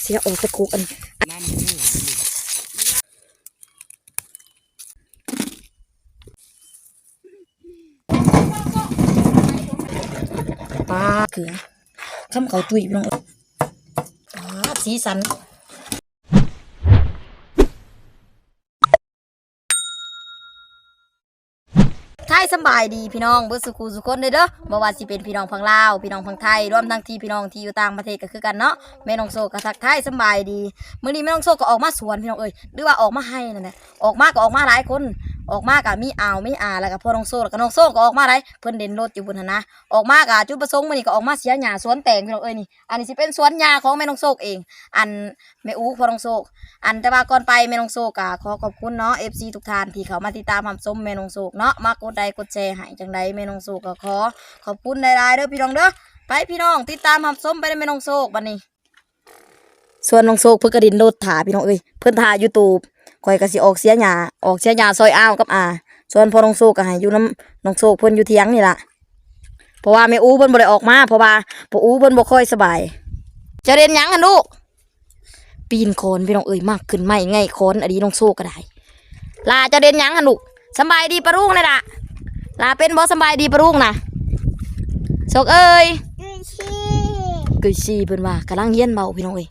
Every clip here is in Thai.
เสียออกตะคุกอันปลาเขือคำเขาตุยพี่น้องเอ้ยปลาสีสันไทย สบายดีพี่น้องเบิร์สุขูสุคนเด้อเด้อบ่ว่าสิเป็นพี่น้องพังลาว พี่น้องพังไทย รวมทั้งที่พี่น้องที่อยู่ต่างประเทศก็คือกันเนาะแม่น้องโซก็ทักทายสบายดีมื้อนี้แม่น้องโซก็ออกมาสวนพี่น้องเอ้ยหรือว่าออกมาให้นั่นแหละออกมาก็ออกมาหลายคน ออกมากับมีอ่าวมีอาแล้วก็พ่อน้องโซ่แล้วก็น้องโซ่ก็ออกมาได้เพิ่นเด่นรถอยู่บนหนนะออกมากับจุดประสงค์มื้อนี้ก็ออกมาเสียหญ้าสวนแตงพี่น้องเอ้ยนี่อันนี้สิเป็นสวนหญ้าของแม่น้องโซกเอง อันแม่อูพ่อน้องโซกอันแต่ว่าก่อนไปแม่น้องโซกก็ขอขอบคุณเนาะ FC ทุกท่านที่เขามาติดตามรับชมแม่น้องโซกเนาะมากดไลค์กดแชร์ให้จังใดแม่น้องโซกก็ขอขอบคุณหลายๆเด้อพี่น้องเด้อไปพี่น้องติดตามรับชมไปในแม่น้องโซกบัดนี้ ส่วนน้องโซกเพิ่นก็ดินโลดถาพี่น้องเอ้ยเพิ่นถ่าย YouTube ข่อยก็สิออกเสียหญ้าออกเสียหญ้าซอยอ้าวกับอาส่วนพ่อน้องโซกก็ให้อยู่น้ำน้องโซกเพิ่นอยู่เถียงนี่ล่ะเพราะว่าแม่อูเพิ่นบ่ได้ออกมาเพราะว่าพ่ออูเพิ่นบ่ค่อยสบาย จะเรียนหยังกันลูกปีนโคนพี่น้องเอ้ยมากขึ้นไม่ไงโคนอดีน้องโซกก็ได้ลาจะเรียนหยังกันลูกสำบายดีปะลุงเลยล่ะลาเป็นบ่สำบายดีปะลุงนะโซกเอ้ยกุยชีเพิ่นว่ากำลังเฮียนเบาพี่น้องเอ้ย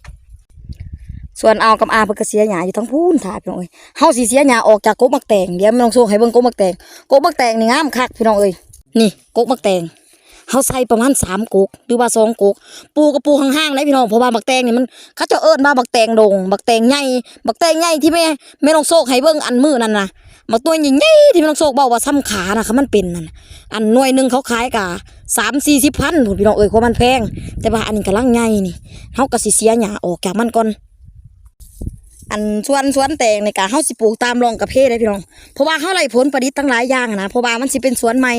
ส่วนเอากับอาเพิ่นก็เสียหญ้าอยู่ทั้งพูนถ่าพี่น้องเอ้ยเฮาสิเสียหญ้าออกจากกกมักแตงเดี๋ยวแม่น้องโซ่ให้เบิ่งกกมักแตงกกมักแตงนี่งามคักพี่น้องเอ้ยนี่กกมักแตงเฮาใส่ประมาณ3กกหรือว่า2กกปูกับปูห่างๆได้พี่น้องเพราะว่าบักแตงนี่มันเขาเจะเอิ้นว่าบักแตงดงบักแตงใหญ่บักแตงใหญ่ที่แม่แม่น้องโซให้เบิ่งอันมือนั่นน่ะบักตัวใหญ่ๆที่แม่น้องโซบอกว่าซ้ำขาน่ะค่ะมันเป็นนั่นอันหน่วยหนึ่งเขาขายกะ3 40พันพุ่นพี่น้องเอ้ยเพราะมันแพง แต่ว่าอันนี้กำลังใหญ่นี่เฮาก็สิเสียหญ้าออกจากมันก่อน อันสวนสวนแตงในการเฮาสิปลูกตามรองกระเพาะได้พี่น้อง เพราะว่าเฮาไล่ผลผลิตตั้งหลายอย่างนะเพราะว่ามันสิเป็นสวนใหม่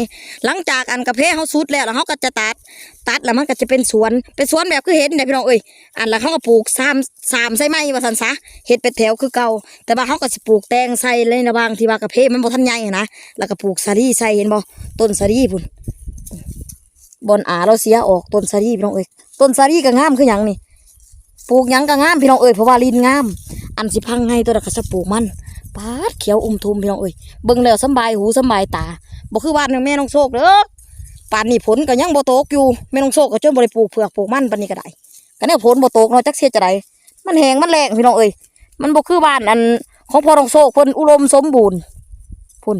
หลังจากอันกระเพาะเฮาสุดแล้วแล้วเฮาก็จะตัด ตัดแล้วมันก็จะเป็นสวน เป็นสวนแบบคือเห็นเนี่ยพี่น้องเอ้ย อันแล้วเฮาก็ปลูกสามสามใส่ไม้ว่าซั่นซะเฮ็ดเป็นแถวคือเก่า แต่ว่าเฮาก็สิปลูกแตงใส่เลยระหว่างที่ว่ากระเพาะมันบ่ทันใหญ่นะ แล้วก็ปลูกสาลี่ใส่เห็นบ่ ต้นสาลี่พุ่นบอนอาเราเสียออกต้นสาลี่พี่น้องเอ้ย ต้นสาลี่ก็งามคือหยังนี่ ปลูกหยังก็งามพี่น้องเอ้ยเพราะว่าลินงาม อันสิพังให้ตัวละก็จะปลูกมันปาดเขียวอุ้มทุมพี่น้องเอ้ยเบิ่งแล้วสบายหูสบายตาบ่คือบ้านของแม่น้องโชคเด้อป่านนี้ผลก็ยังบ่ตกอยู่แม่น้องโชคก็จนบ่ได้ปลูกเผือกปลูกมันปานนี้ก็ได้ก็เนี่ยผลบ่ตกเนาะจักเสียจะไดมันแห้งมันแรงพี่น้องเอ้ยมันบ่คือบ้านอันของพ่อน้องโชคเพิ่นอุดมสมบูรณ์พุ่น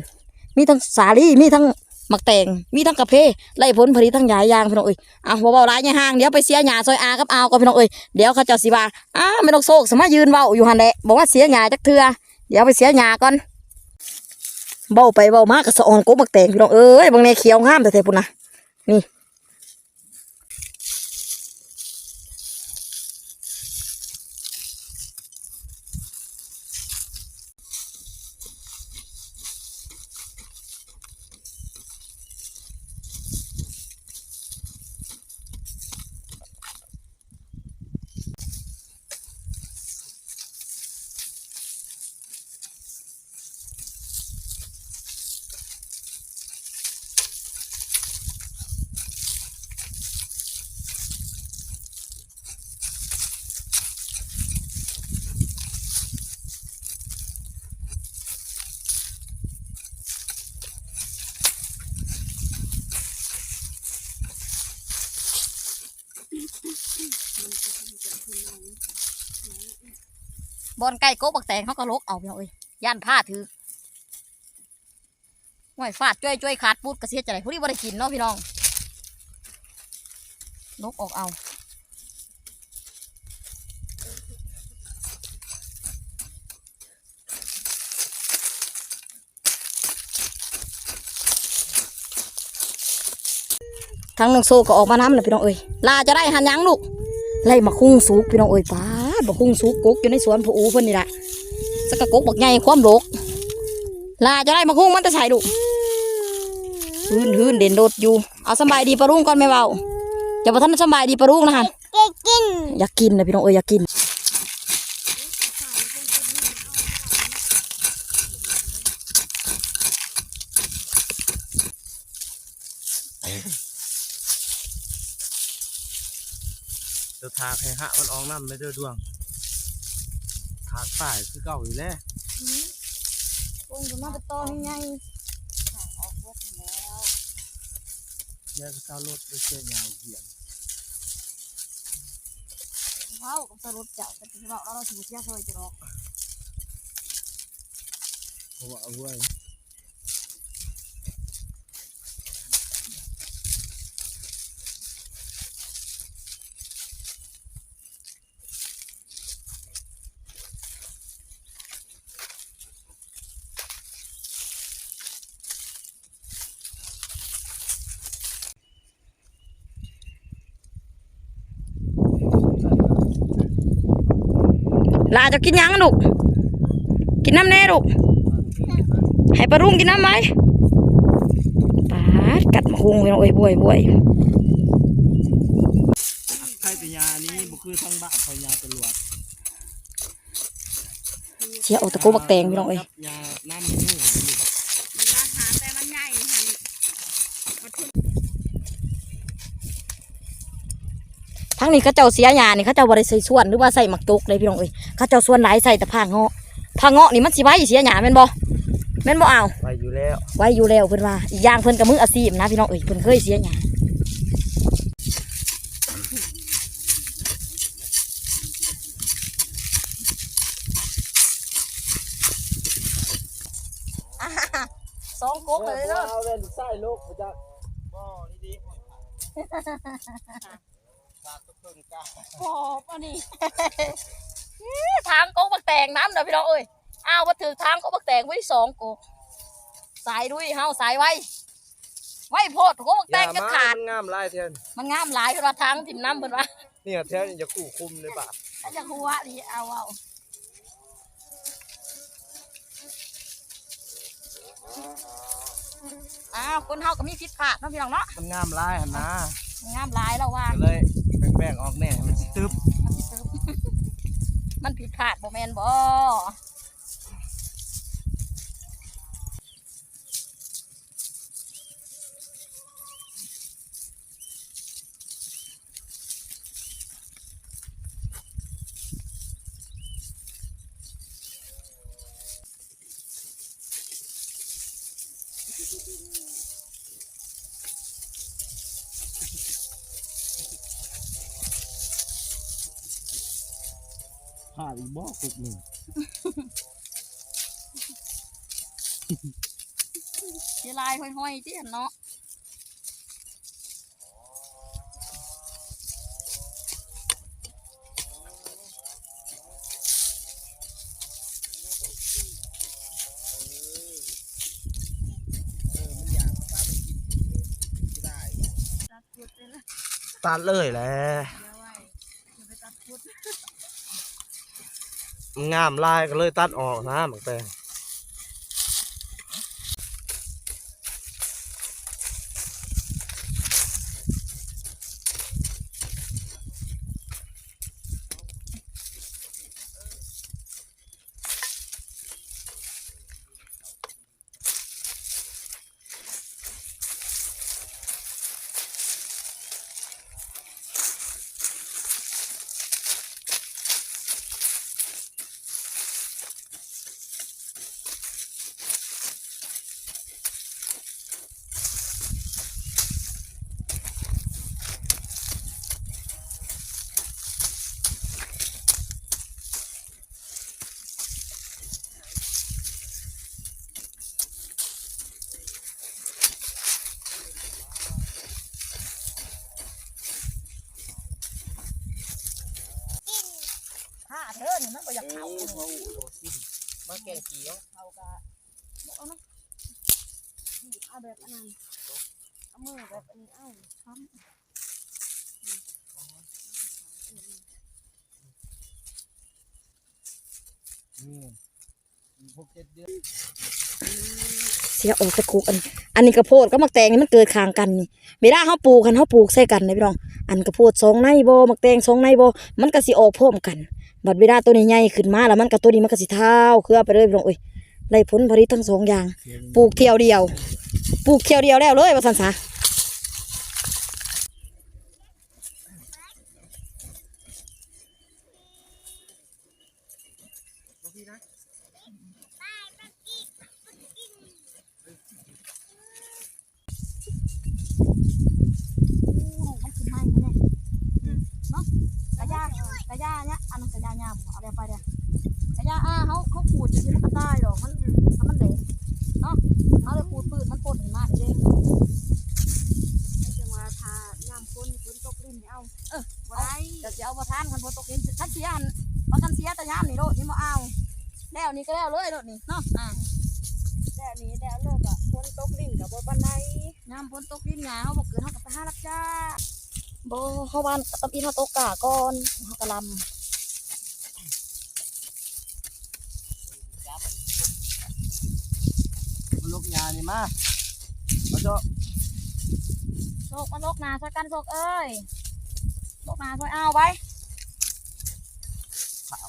มีทั้งสาลีมีทั้ง มักแตงมีทั้งกาแฟไล่ผลผลิตทั้งหยายยางพี่น้องเอ้ยอะบ่เว้าหลายยาห่างเดี๋ยวไปเสียหญ้าซอยอากับอาก็พี่น้องเอ้ยเดี๋ยวเขาเจ้าสิว่าอ้าไม่ต้องโศกสมายืนเบาอยู่หันแหละบอกว่าเสียหญ้าจักเทื่อเดี๋ยวไปเสียหญ้าก่อนเบาไปเบามากกับสะออนกบมักแตงพี่น้องเอ้ยบางในเขียวงามแต่เท้พุ่นนะนี่ บอนใกล้กบบักแตงเขาก็ลกเอาพี่น้องเอ้ยย่านผ้าถือห่วยฟาดจ้วยจ้วยขาดปุ๊ดกระเสียจะไหนผู้ที่บ่ได้กินเนาะพี่น้องลกออกเอาทั้งน้องโซก็ออกมาน้ำเลยพี่น้องเอ้ยลาจะได้หันยังลูกไล่มาคุ้งสุกพี่น้องเอ้ยป้า ดมาคุ้งสุกกกอยู่ในสวนผู้อูเพิ่นนี่แหละสกกะกกบักใหญ่ความโลกลาจะได้มาคุ้งมันจะใส่ลูกฮืนฮืนเด่นโดดอยู่เอาสำบายดีปะรุ่งก่อนไม่เบาจะบ่ทันสำบายดีปะรุ่งนะฮะกินอยากกินนะพี่น้องเอ้ยอยากกิน เดี๋ยวทาให้หะมันออกน้ำเลยเด้อดวงากฝ่ายคือเก่าอยู่แล้ววงจะมาเป็นตอนยังไงแยกเก้ารถไปเชียยาวเหยียบว้าวสรุปเจ้าเป็นที่บอกเราเราถือเสียซอยจะรอกเพราะว่าเอาไว้ ลาจะกินยังลูก กินน้ำแน่ลูก ให้ปลารุ่งกินน้ำไหมปาดกัดมาคุงไปโอ้ยบวยบวยไข่ตัยานี้บุคือทั้งบ้านเขายาตำรวจเชียเอาตะโกบักแตงพี่น้องเอ้ย ยาน้ำมันนู่นนี่ ทั้งนี้เขาเจ้าเสียหยานี่เขาเจ้าบริใส่ส่วนหรือว่าใส่หมักตุกเลยพี่น้องเอ้ยเขาเจ้าส่วนไหนใส่แต่ผ้าเงาะผ้าเงาะนี่มันสิไว้เสียหยาแม่นบ่แม่นบ่เอาไปอยู่แล้วไว้อยู่แล้วเพิ่นว่าอีกอย่างเพิ่นกับมืออาชีพนะพี่น้องเอ้ยเพิ่นเคยเสียหยาสองกบเลยเนาะเอาเลยใส่ลูกมาจากบ่อนี่ดี ฝากทุกคนกล้าขอบอันนี้ทางกกบักแตงน้ำเด้อพี่น้องเอ้ยอ้าวมาถือทางกกบักแตงไว้สองกกสายด้วยเฮาสายไว้ไว้โพดกกบักแตงจะขาดงามลายเทียนมันงามหลายเพิ่นว่าทางถิ่มน้ำเพิ่นว่าเนี่ยเทียนจะคู่คุมเลยป่ะถ้าจะหัวนี่เอาเอาอ้าวคนเฮาก็มีผิดพลาดเนาะพี่น้องเนาะมันงามลายหันนะมันงามหลายแล้วว่าก็เลย แป้งออกแน่มันสิตึบมันผิดพลาดบ่แมนบ่ ผ่าอีกบ่อกุกหนึ่งสิลายห้อยๆที่เนาะตัดเลยแหละมัน งามลายก็เลยตัดออกนะหมักแตง เธอนี่มันก็อยากเข้ามาแกงเขียวเข้าก็บ่เอาเนาะเอาแบบอันนั้นเอามือแบบอันนี้เอาค้ำนี่พวกเจ็ดเดือนเสียออกตะคุกอัน อันนี้กระโพดก็มักแตงนี่มันเกิดคางกันนี่เวลาเขาปลูกกันเขาปลูกใส่กันนะพี่น้อง อันกระโพดสองในบ่มักแตงสองในบ่มันก็สิออกพร้อมกัน บัดเวลาตัวนี้ใหญ่ขึ้นมาแล้วมันกับตัวนี้มันก็สิเท้าเครือไปเลยพี่น้องเอ้ยได้ผลผลิตทั้งสองอย่าง ปลูกเที่ยวเดียว ปลูกเที่ยวเดียวแล้วเลยว่าสันสา ดีนะ อู้มันขึ้นไหมมันเนี่ยเนาะกระยากระยาเนี่ยอันนั้นกระยาหญ้าบ่ เอาไปไปเด้อกระยาอ่าเขาเขาขูดจริงๆมันก็ตายหรอกมันถ้ามันเหลวเนาะเขาเลยขูดปืนมันปนขึ้นมาเด้ไม่จังว่าทายามคนฝนตกลิ้นนี่เอา เออบ่ได้เดี๋ยวสิเอาบ่ทานคันบ่ตกเย็นคันเสียอันบ่คันเสียแต่ยามนี่โลดนี่บ่เอาแล้วนี่ก็แล้วเลยโลดนี่เนาะอ่าแต่อันนี้แต่เลิกอะฝนตกลิ้นกับบ่ปานใดยามฝนตกดินหยาเฮาบ่เกิดเฮาก็ไปหารับจ้างบ่เฮาบ้านตะปีเฮาตกกะก่อนเฮาก็ลำ มาลูกยานี่ มามาเจาะโชคมันโลกนาซะกันโชคเอ้ยโลกนาซอยเอาไว้ขาว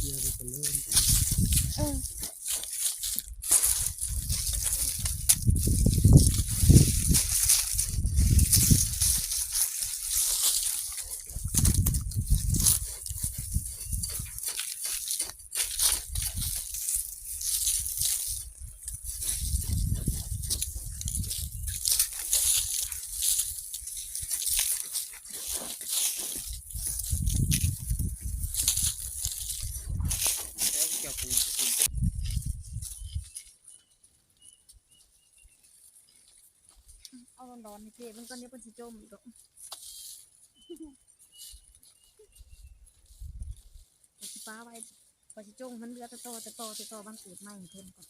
เดี๋ยวจะเริ่มกัน เอนให้เจ๊มันก็เนี้ยเป็นสีจมอีกกเดี๋ยวสิป้าไว้พอสิจงมันเหลือแต่ตอแต่ตอแต่ตอมันเกิดใหม่เพิ่มก่อน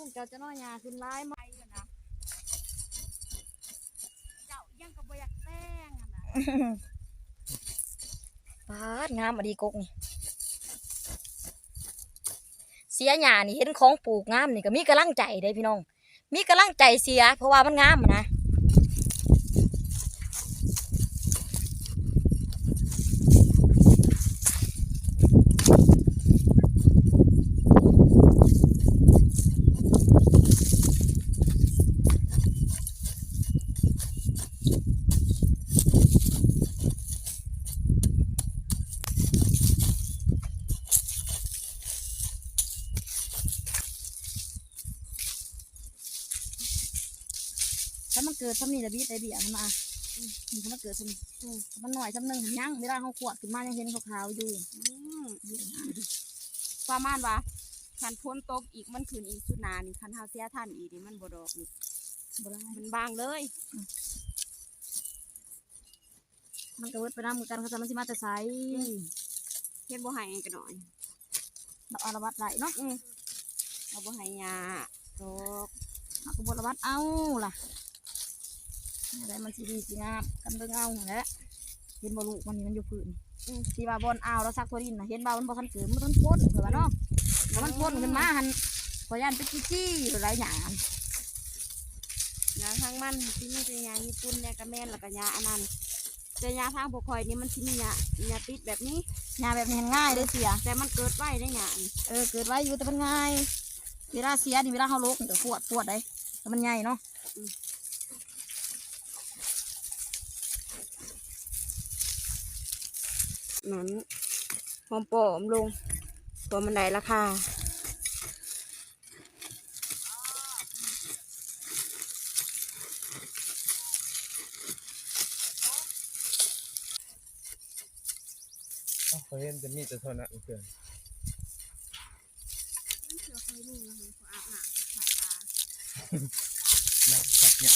ลุงเจ้าจะน้อยหยาขึ้นร้ายไหมไปอยู่นะเจ้ายังกับ่อยากแต้งอะนะปาดงามอะดีกกนี่ เสียหยานี่เห็นของปลูกงามนี่ก็มีกำลังใจได้พี่น้อง มีกำลังใจเสีย เพราะว่ามันงามนะ เกิดซ้ำนี่ระบีไอเบียมันมาอืมถ้ามันเกิดซ้ำอืมถ้ามันหน่อยซ้ำหนึ่งหันยังเวลาเขาขวดขึ้นมายังเห็นขาวๆอยู่อืมประมาณว่าคันฝนตกอีกมันขึ้นอีกสุดหนานี่คันเฮาเสียทันอีกนี่มันบ่ดอกนี่บ่ได้มันบางเลย มันก็เวิดไปน้ำมือกันเขาจะมันสิมาแต่ไสเฮ็ดบ่ให้กันหน่อยดอกอารวัตไหลเนาะอืมเอาบ่ให้ยาตกเอากระบวนอารวัตเอาล่ะ อะไรมันสิดีสิงามกันเบิ่งเอาแหละเห็นบ่ลูกมันนี่มันอยู่พื้นอืมที่ว่าบอลเอาแล้วซักตัวดินน่ะเห็นบ่ามันบ่ทันเกิดมันต้นพ้นเผื่อว่าเนาะถ้ามันพ้นขึ้นมาหันพยันไปจี้จี้หรือไรหยางยาทางมันสิมีแต่ยาญี่ปุ่นเนี่ยก็แม่นแล้วก็ยาอันนั้นแต่ยาทางบ่ค่อยนี่มันสิมียายาติดแบบนี้หยาแบบนี้ง่ายเลยเสีย แต่มันเกิดไว้ได้ยานี่เออเกิดไว้อยู่แต่มันง่ายเวลาเสียนี่เวลาเขาลกนี่ก็ปวดปวดได้แต่มันใหญ่เนาะ นั้นหอมปอมลงตัวมันได้ราคาเคยเห็นจะมีแต่เท่านั้นเกินนั่นคือคให้ลุงนะคะเขาอาบน้ำขาตานักสัตว์เนี่ย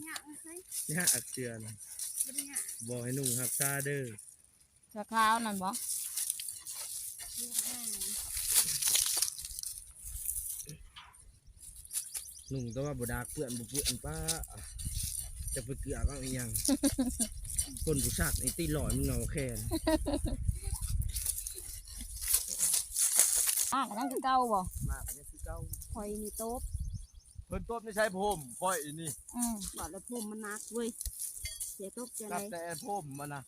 เนี่ยเอาใส่เนี่ยอัดเชือนบ่ได้เนี่ย บอกให้นุ่งหักซาเด้อจะข้าวนั่นบ่ลูกง่ายนุ่งแต่ว่าบดากเปื้อนบุเปื้อนป้าจะไปเกลือก็อีหยัง คนผู้ชากไอ้ตีหลอยมึงเงาแค่นอะก็นั่งคือเก่าบ่มากอันนี้คือเก้าคอยนี่โต๊ะเพิ่นต้มไม่ใช่ผมค่อยอีนี่อืมบอดแล้วผมมันนักเว้ยเสียโต๊ะเสียอะนัไรบแต่ผมมันนะ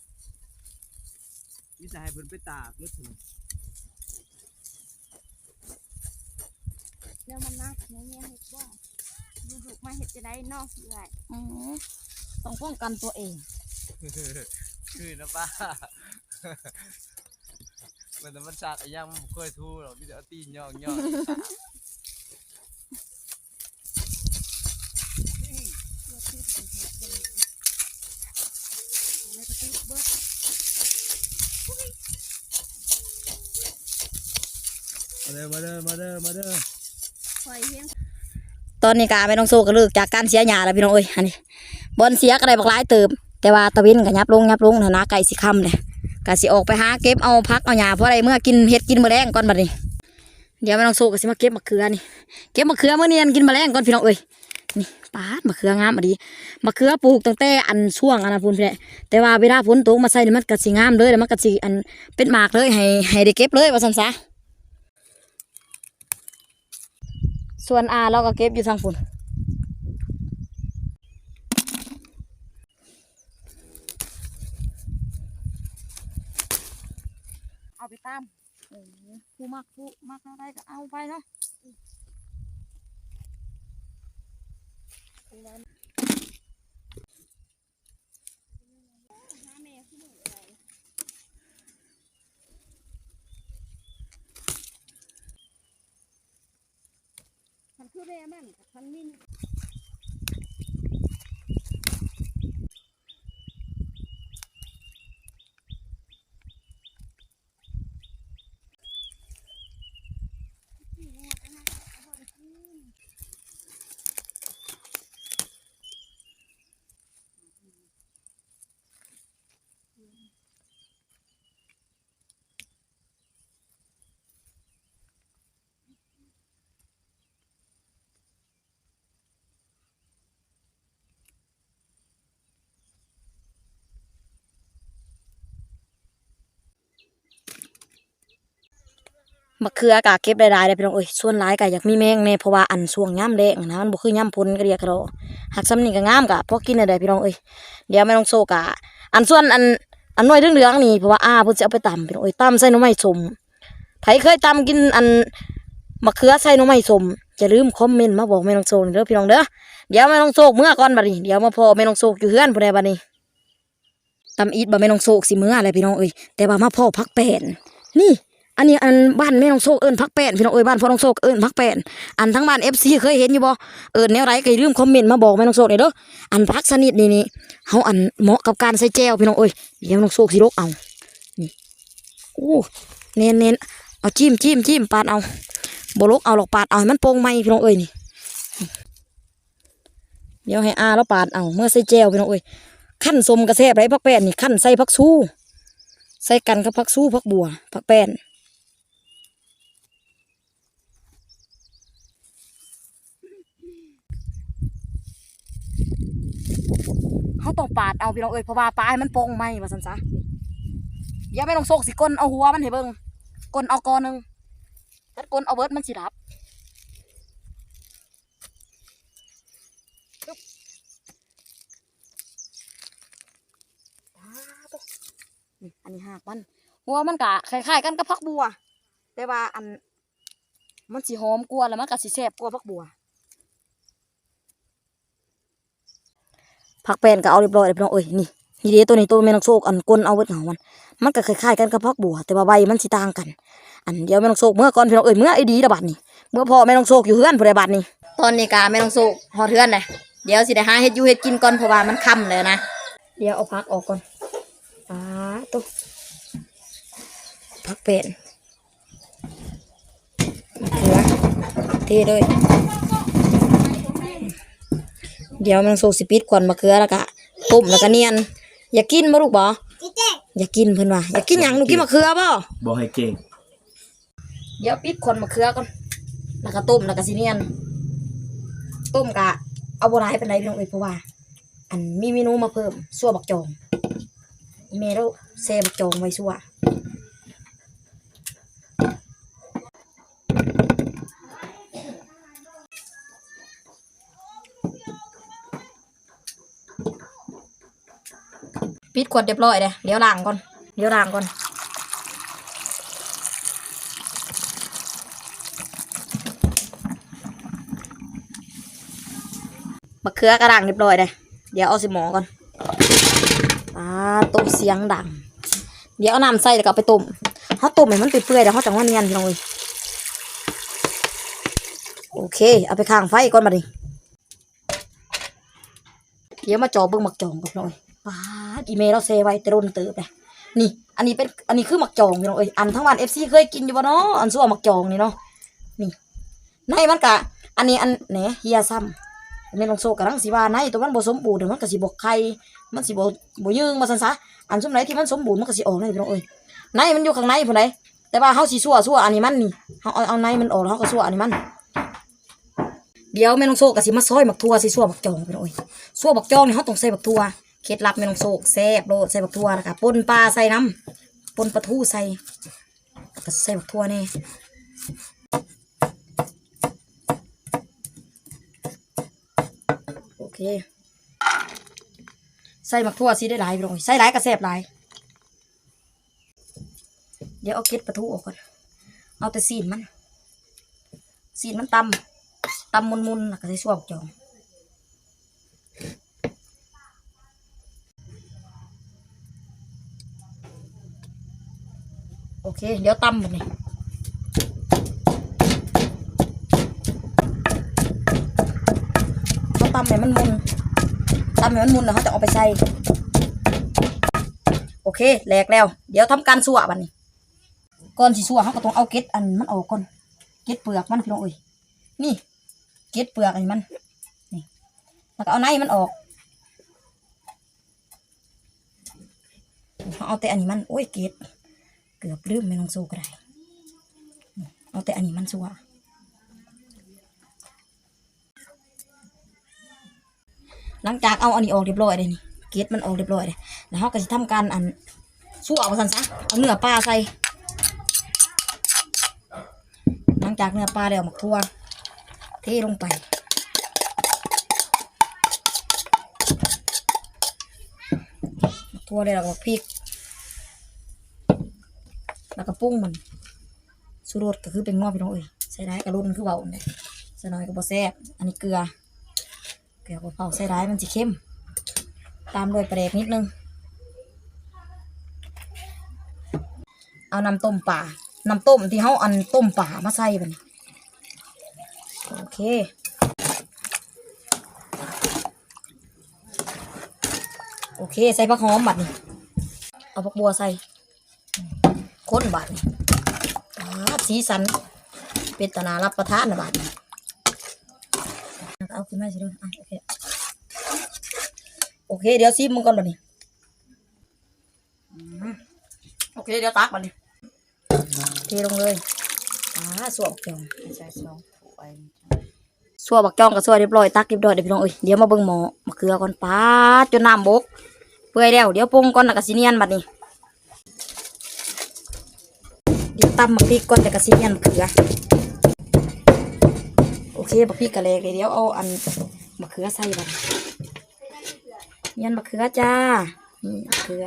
นี่จะให้เพิ่นไปตากนึกถึงแล้วมันนักเนี่ยเนี่ยเห็ดว่าดูดุมาเห็ดจะได้เนอกเลยอืมต้องป้องกันตัวเอง คือนะป้ามันแต่มันสากไอ้ยังมันเคยทูหรอกพี่เดี๋ยวเอาตีนย่องย่อง เพื่อที่จะเห็ดเลยแล้วก็ตีเบิด มา เด้อมาเด้อมาเด้อมาเด้อคอยเฮียงตอนนี้กาไม่ต้องโซก็เลิกจากการเสียหญ้าแล้วพี่น้องเอ้ยอันนี้บอลเสียก็ได้บักหลายเติมแต่ว่าตะวินก็ยับลงยับลงนะนะไก่สิค่ำเลยก็สิออกไปหาเก็บเอาพักเอาหญ้าเพราะอะไรเมื่อกินเห็ดกินแมลงก่อนบัดนี้ เดี๋ยวไม่ต้องโซก็สิมาเก็บมะเขือนี่เก็บมะเขือเมื่อเนียนกินแมลงก่อนพี่น้องเอ้ยนี่ปาดมะเขืองามอะดีมะเขือปลูกตั้งแต่อันช่วงอันนะพุ่นพี่แหละแต่ว่าเวลาฝนตกมาใส่นี่มันก็สิงามเลยแล้วมันก็สิอันเป็นหมากเลยให้ให้ได้เก็บเลยว่าซั่นซะ ส่วนอาเราก็เก็บอยู่ทางฝุ่นเอาไปตามผู้มักผู้มักอะไรก็เอาไปเนาะ หาแม่ที่หนูอะไร คันคือแม่มันกับคัน มะเขือกะเก็บได้หลายเลยพี่น้องเอ้ยส่วนหลายกะอยากมีแมงแน่เพราะว่าอันช่วงย่ำแรงนะมันบ่คือย่ำพ้นก็เรียกกระโดหักซ้ำนี่ก็งามกะพอกินได้พี่น้องเอ้ยเดี๋ยวไม่ต้องโซกะอันส่วนอันอันน้อยเหลืองนี่เพราะว่าอ้าเพิ่นสิเอาไปตำพี่น้องเอ้ยตำใส่หน่อไม้สมไผเคยตำกินอันมะเขือใส่หน่อไม้สมอย่าลืมคอมเมนต์มาบอกแม่น้องโซนเด้อพี่น้องเด้อเดี๋ยวแม่น้องโซกเมื่อก่อนบัดนี้เดี๋ยวมาพอแม่น้องโซกอยู่เฮือนผู้ใดบัดนี้ตำอีทบ่แม่น้องโซกสิเมื่ออะไรพี่น้องเอ้ยแต่ว่ามาพ่อพักแป้นนี่ อันนี้อันบ้านแม่น้องโซกเอิญพักแป้นพี่น้องเอ้ยบ้านพ่อน้องโซกเอิญพักแป้นอันทั้งบ้านเอฟซีเคยเห็นอยู่บ่เอิญแนวไรก็อย่าลืมคอมเมนต์มาบอกแม่น้องโซกหน่อยเด้ออันพักสนิทนี่นี่เฮาอันเหมาะกับการใส่แจวพี่น้องเอ้ยเดี๋ยวน้องโซกสิลกเอานี่โอ้เน้นเน้นเอาจิ้มจิ้มจิ้มปาดเอาบ่ลกเอาหรอกปาดเอาให้มันโป่งไหมพี่น้องเอ้ยนี่เดี๋ยวให้อาแล้วปาดเอาเมื่อใส่แจวพี่น้องเอ้ยขั้นสมกระแซบไรพักแป้นนี่ขั้นใส่พักสู้ใส่กันกับพักสู้พักบัวพักแป้น เขาต้องปาดเอาพี่น้องเอ้ยเพราะว่าปลายมันโป่งไหมว่าสันซะอย่าไปลงโซกสิก้นเอาหัวมันให้เบิ่งก้นเอากอหนึงถ้าก้นเอาเบิร์ดมันสิดับอันนี้หากมันหัวมันกะคล้ายๆกันกับพักบัว แต่ว่าอัน มันสิหอมกว่าแล้วมันก็สิแซ่บกว่าพักบัว ผักแป้นก็เอาเรียบร้อยเลยพี่น้องเอ้ยนี่นี่เด้ตัวนี้ตัวแม่นงโซกอันก้นเอาเบิดเหงามันมันก็คล้ายๆกันกับผักบัว แต่ว่าใบมันสิต่างกัน อันเดียวแม่นงโซกเมื่อก่อนพี่น้องเอ้ยเมื่อไอ้ดีระบาดนี่เมื่อพ่อแม่นงโซกอยู่เฮือนผู้ใดบาดนี่ตอนนี้กาแม่นงโซกฮอเฮือนเลยเดี๋ยวสิได้หาเฮ็ดยูเฮ็ดกินก่อนเพราะว่ามันค่ำเลยนะเดี๋ยวเอาผักออกก่อนอ่าตุ๊ผักแป้นเลย เดี๋ยวมันโซสิปิดก่อนมะเขือแล้วก็ต้มแล้วก็เนียน อยากกินบ่ลูกบ่อยากกินเพิ่นว่าอยากกินหยังลูกกินมะเขือบ่บอกให้เก่งเดี๋ยวปิดคนมะเขือก่อนแล้วก็ต้มแล้วก็สิเนียน ต้มกะเอาบ่หลายปานใดพี่น้องเอ้ยเพราะว่า อันมีเมนูมาเพิ่มซั่วบักจองอีเมลแซ่บักจองไว้ซั่ว ปิดขวดเรียบร้อยเลยเดี๋ยวล้างก่อน เดี๋ยวล้างก่อน มะเขือกระด่างเรียบร้อยเลยเดี๋ยวเอาสิหมอก่อนอ่าต้มเสียงดัง เดี๋ยวเอาน้ำใส่แล้วก็ไปต้มเขาต้มให้มันเปื่อยๆเดี๋ยวเขาจังว่าเนียนพี่น้องเลยโอเค เอาไปข้างไฟก่อนมาดิเดี๋ยวมาจอเบิ่งมักจองก่อนพี่องเอ้ย ป้าดอีเมลเราเซไว้แต่โดนเติบเลยนี่ อันนี้เป็นอันนี้คือหมักจองพี่น้องเอ้ยอันทั้งวันเอฟซีเคยกินอยู่บ่เนาะอันสั่วหมักจองนี่เนาะนี่ในมันกะ อันนี้อันแหนเฮียซ้ำแม่นองโซกำลังสิว่าในตัวมันบ่สมบูรณ์เดี๋ยวมันก็สิบ่ไข่มันสิบ่บ่ยืงมาซั่นซะอันซุมไหนที่มันสมบูรณ์มันก็สิออกเลยพี่น้องเอ้ยในมันอยู่ข้างในพุ่นใดแต่ว่าเฮาสิซั่วซั่วอันนี้มันนี่เฮาเอาเอาในมันออกแล้วเฮาก็ซั่วอันนี้มันเดี๋ยวแม่นองโซก็สิมาซอยหมักทั่วสิซั่วบักจองพี่น้องเอ้ยซั่วบักจองนี่เฮาต้องใส่บักทั่ว เคล็ดลับแม่นองโซกแซ่บโลดใส่บักทั่วแล้วก็ป่นปลาใส่น้ำป่นปลาทูใส่ก็ใส่บักทั่วแน่โอเคใส่หมักทั่วสิได้หลายพี่น้องใส่หลายก็แซ่บหลาย เดี๋ยวเอาเกล็ดปลาทูออกก่อนเอาแต่ซีนมันซีนมันตำตำมุนๆแล้วก็ใส่ส่วงจอง เค เดี๋ยวตำแบบนี้เขาตำให้มันมุนตำให้มันมุนแล้วเขาจะเอาไปใส่โอเคแหลกแล้ว เดี๋ยวทำการสั่วบัดนี้ก่อนสิสั่วเขาก็ต้องเอาเกล็ดอันมันออกก่อนเกล็ดเปลือกมันพี่น้องเอ้ยนี่เกล็ดเปลือกอันนี้มันนี่แล้วก็เอาในมันออกเขาเอาแต่อันนี้มันโอ้ยเกล็ด เกือบลืมไม่ลงสู้ก็ได้เอาแต่อันนี้มันสัวหลังจากเอาอันนี้ออกเรียบร้อยเลยนี่เกล็ดมันออกเรียบร้อยเลยแล้วเขาก็จะทำการอันสู้เอาสันซะเอาเนื้อปลาใส่หลังจากเนื้อปลาแล้วหมักทั่วเทลงไปทั่วเลยแล้วก็หมักพริก แล้วก็ปรุงมันสูรสก็คือเป็นงอพี่น้องเอ้ยใส่ได้กระรุ่นคือเบาเนี่ยใส่น้อยก็บ่แซ่บอันนี้เกลือเกลือเผาใส่ร้มันจะเข้ม ตามด้วยปลาแดกนิดนึง เอาน้ำต้มป่าน้ำต้มที่เขาอันต้มป่ามาใส่บันโอเคโอเค ใส่ผักหอมบัดนี่เอาผักบัวใส่ ค้นบัดนี่สีสัน เป็นตนารับประทานนะบัดนี่เอาขึ้นมาสิลูกโอเค โอเค เดี๋ยวซิมมึงก่อนบัดนี้โอเค เดี๋ยวตักบัดนี้เทลงเลยอ่าสวบักจองใส่สองถ้วบักจองกับสวเรียบร้อยตักเรียบร้อยเดี๋ยวพี่น้องเอ้ยเดี๋ยวมาเบิ่งหมอมะเขือก่อนปาจนน้ำบกเปื่อยแล้วเดี๋ยวปรุงก่อนแล้วก็สิเนียนบัดนี้ เดี๋ยว ตำมะพริกก่อนแต่ก็สิเนียนมะเขือ โอเคมะพริกกะเลกเดี๋ยวเอาอันมะเขือใส่บัดนี้เนียนมะเขือจ้านี่มะเขือ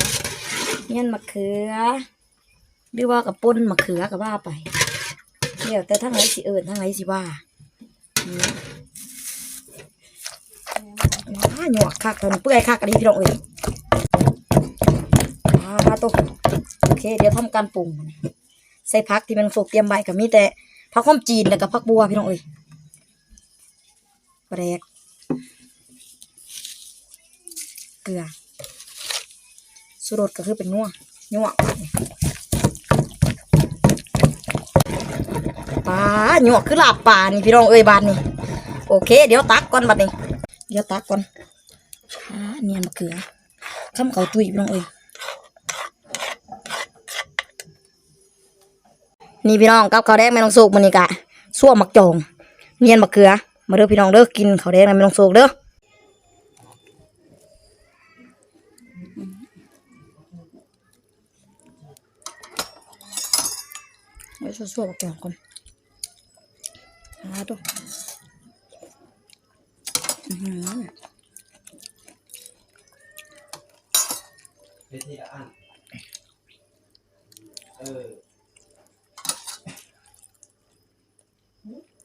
เนียนมะเขือหรือว่ากับป่นมะเขือกับว่าไปเดี๋ยวแต่ทั้งไหนสิเอิญทั้งไหนสิว่าว้าหยวกคักตอนเปื่อยคักอันนี้พี่น้องเอ้ยอ่าตัวโอเค เดี๋ยวทำการปรุงมัน ใส่ผักที่มันสุกเตรียมใบกับมีแต่ผักข้อมจีนแล้วก็ผักบัวพี่น้องเอ้ยแปลกเกลือสุรสก็คือเป็นนัวนัวปลาหยวกคือลาบปลานี่พี่น้องเอ้ยบาดนี่โอเค เดี๋ยวตักก่อนบัดนี้เดี๋ยวตักก่อนอ่าเนียนมะเขือข้ามเขาตุยพี่น้องเอ้ย นี่พี่น้องกับข้าวแดงแม่น้องโศกมันนี่กะส่วมมักจองเนียนมะเขือ มาเด้อพี่น้องเด้อกินข้าวแดงแม่น้องโศกเด้อเดี๋ยวส่วมมักจองก่อนหาตัวอื้อหือไปทีละอันเออ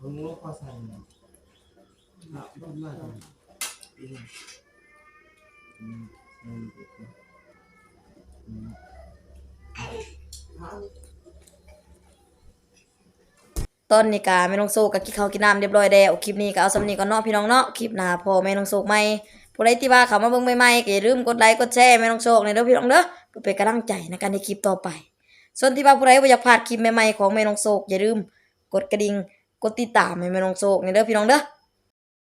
ลุงลูกพอใส่หน่อยอะบ้านบ้านปีนี้อืมอืมอืม ตอนนี้กาแม่น้องโซกับกินข้าวกินน้ำเรียบร้อยแล้วคลิปนี้ก็เอาสำนีก่อนเนาะพี่น้องเนาะคลิปหน้าพอแม่น้องโซกใหม่ผู้ใดที่ว่าเขามาเบิ่งใหม่ๆก็อย่าลืมกดไลค์กดแชร์แม่น้องโซกในอยเด้อพี่น้องเด้อเพื่อเป็นกำลังใจในการในคลิปต่อไป ส่วนที่ว่าผู้ใดบ่อยากพลาดคลิปใหม่ๆของแม่น้องโซกอย่าลืมกดกระดิ่งกดติดตามแม่น้องโซกในอยเด้อพี่น้องเด้อ